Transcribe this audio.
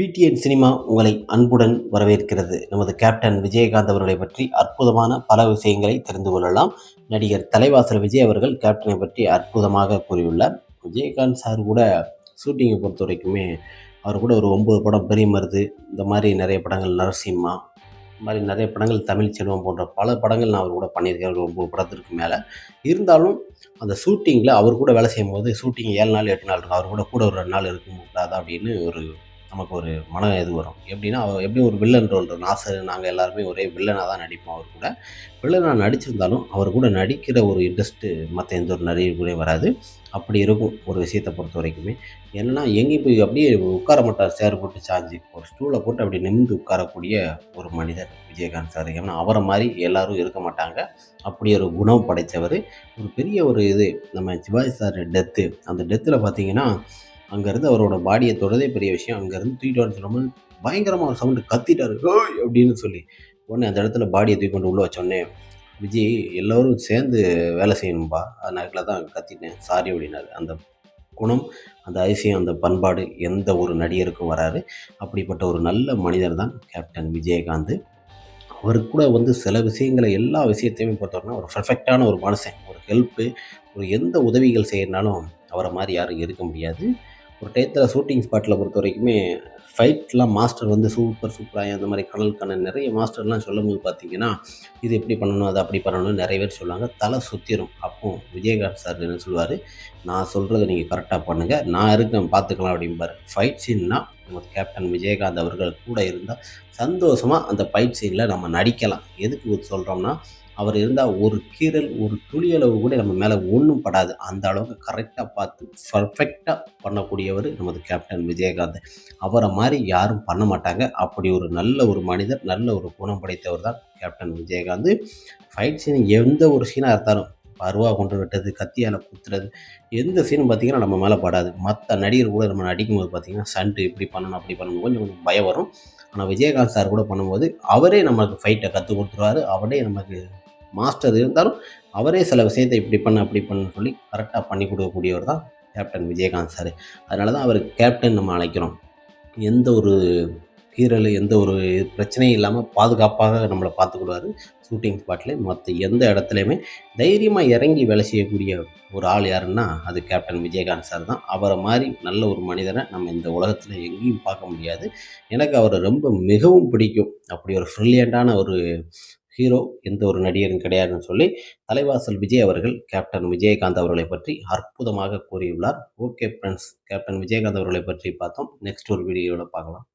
PTN cinema உங்களை அன்புடன் வரவேற்கிறது. நமது கேப்டன் விஜயகாந்த் அவர்களை பற்றி அற்புதமான பல விஷயங்களை தெரிந்து கொள்ளலாம். நடிகர் தலைவாசல் விஜய் அவர்கள் கேப்டனை பற்றி அற்புதமாக கூறியுள்ளார். விஜயகாந்த் சார் கூட ஷூட்டிங்கை பொறுத்த வரைக்குமே அவர் கூட ஒரு ஒம்பது படம் பெரிய மருது இந்த மாதிரி நிறைய படங்கள் நரசிம்மா இந்த மாதிரி நிறைய படங்கள் தமிழ் செல்வம் போன்ற பல படங்கள் நான் அவர் கூட பண்ணியிருக்கேன். ஒரு ஒம்பது படத்திற்கு மேலே. இருந்தாலும் அந்த ஷூட்டிங்கில் அவர் கூட வேலை செய்யும் போது ஷூட்டிங் ஏழு நாள் எட்டு நாள் இருக்கும். அவர் கூட கூட ஒரு ரெண்டு நாள் இருக்க கூடாது அப்படின்னு ஒரு நமக்கு ஒரு மன இது வரும். எப்படின்னா அவர் எப்படி ஒரு வில்லன் ரோல் நாசர் நாங்கள் எல்லாருமே ஒரே வில்லனாக தான் நடிப்போம் அவர் கூட. வில்லனாக நடிச்சிருந்தாலும் அவர் கூட நடிக்கிற ஒரு இன்ட்ரெஸ்ட்டு மற்ற எந்த ஒரு நடிகர்களே வராது. அப்படி இருக்கும் ஒரு விஷயத்தை பொறுத்த வரைக்குமே. என்னென்னா எங்கேயும் போய் அப்படியே உட்கார மாட்டார். சேர் போட்டு சாஞ்சு ஒரு ஸ்டூலை போட்டு அப்படி நிமிந்து உட்காரக்கூடிய ஒரு மனிதர் விஜயகாந்த் சார். ஏன்னா அவரை மாதிரி எல்லோரும் இருக்க மாட்டாங்க. அப்படி ஒரு குணம் படைத்தவர் ஒரு பெரிய ஒரு இது நம்ம சிவாஜி சார் டெத்து அந்த டெத்தில் பார்த்தீங்கன்னா அங்கேருந்து அவரோட பாடியை தொடதே பெரிய விஷயம். அங்கேருந்து தூக்கிட்டு வந்து சொல்லும்போது பயங்கரமாக சவுண்டு கத்திட்டாரு. "ஓய்" அப்படின்னு சொல்லி. உடனே அந்த இடத்துல பாடியை தூக்கி கொண்டு உள்ளே வச்சோடனே விஜய் எல்லோரும் சேர்ந்து வேலை செய்யணும்பா. அதனால தான் கத்திட்டேன். சாரி அப்படின்னாரு. அந்த குணம் அந்த அதிசயம் அந்த பண்பாடு எந்த ஒரு நடிகருக்கும் வராரு அப்படிப்பட்ட ஒரு நல்ல மனிதர் தான் கேப்டன் விஜயகாந்த். அவர் கூட வந்து சில விஷயங்களை எல்லா விஷயத்தையுமே பார்த்தோம்னா ஒரு பர்ஃபெக்டான ஒரு மனுஷன். ஒரு ஹெல்ப்பு ஒரு எந்த உதவிகள் செய்யணுனாலும் அவரை மாதிரி யாரும் இருக்க முடியாது. ஒரு டயத்தில் ஷூட்டிங் ஸ்பாட்டில் பொறுத்த வரைக்குமே ஃபைட்லாம் மாஸ்டர் வந்து சூப்பர் சூப்பராக அந்த மாதிரி கடலுக்கான நிறைய மாஸ்டர்லாம் சொல்லும்போது பார்த்தீங்கன்னா இது எப்படி பண்ணணும் அது அப்படி பண்ணணும்னு நிறைய பேர் சொல்லுவாங்க. தலை சுற்றிடும் அப்போ விஜயகாந்த் சார் என்ன சொல்லுவார்? நான் சொல்கிறத நீங்கள் கரெக்டாக பண்ணுங்கள் நான் இருக்கேன் பார்த்துக்கலாம் அப்படிம்பார். ஃபைட் சீன்னா நமது கேப்டன் விஜயகாந்த் அவர்கள் கூட இருந்தால் சந்தோஷமாக அந்த ஃபைட் சீனில் நம்ம நடிக்கலாம். எதுக்கு சொல்கிறோம்னா அவர் இருந்தால் ஒரு கீரல் ஒரு துளியளவு கூட நம்ம மேலே ஒன்றும் படாது. அந்த அளவுக்கு கரெக்டாக பார்த்து பர்ஃபெக்டாக பண்ணக்கூடியவர் நமது கேப்டன் விஜயகாந்த். அவரை மாதிரி யாரும் பண்ண மாட்டாங்க. அப்படி ஒரு நல்ல ஒரு மனிதர் நல்ல ஒரு குணம் படைத்தவர் தான் கேப்டன் விஜயகாந்த். ஃபைட் சீன் எந்த ஒரு சீனாக இருந்தாலும் அருவா கொண்டு விட்டது கத்தியால் குத்துறது எந்த சீனும் பார்த்திங்கன்னா நம்ம மேலே படாது. மற்ற நடிகர் கூட நம்ம நடிக்கும்போது பார்த்திங்கன்னா சண்டு இப்படி பண்ணணும் அப்படி பண்ணணும் கொஞ்சம் கொஞ்சம் பயம் வரும். ஆனால் விஜயகாந்த் சார் கூட பண்ணும்போது அவரே நமக்கு ஃபைட்டை கற்றுக் கொடுத்துருவாரு. அவரே நமக்கு மாஸ்டர் இருந்தாலும் அவரே சில விஷயத்தை இப்படி பண்ண அப்படி பண்ணு சொல்லி கரெக்டாக பண்ணி கொடுக்கக்கூடியவர் தான் கேப்டன் விஜயகாந்த் சார் அதனால தான் அவர் கேப்டன் நம்ம அழைக்கிறோம். எந்த ஒரு கீரல் எந்த ஒரு பிரச்சனையும் இல்லாமல் பாதுகாப்பாக நம்மளை பார்த்துக்கிடுவார். ஷூட்டிங் ஸ்பாட்லேயும் மற்ற எந்த இடத்துலையுமே தைரியமாக இறங்கி வேலை செய்யக்கூடிய ஒரு ஆள் யாருன்னா அது கேப்டன் விஜயகாந்த் சார் தான். அவரை மாதிரி நல்ல ஒரு மனிதனை நம்ம இந்த உலகத்தில் எங்கேயும் பார்க்க முடியாது. எனக்கு அவரை ரொம்ப மிகவும் பிடிக்கும். அப்படி ஒரு ஃப்ரில்லியண்ட்டான ஒரு ஹீரோ எந்த ஒரு நடிகரும் கிடையாதுன்னு சொல்லி தலைவாசல் விஜய் அவர்கள் கேப்டன் விஜயகாந்த் அவர்களை பற்றி அற்புதமாக கூறியுள்ளார். ஓகே ஃப்ரெண்ட்ஸ் கேப்டன் விஜயகாந்த் அவர்களை பற்றி பார்த்தோம். நெக்ஸ்ட் ஒரு வீடியோவில் பார்க்கலாம்.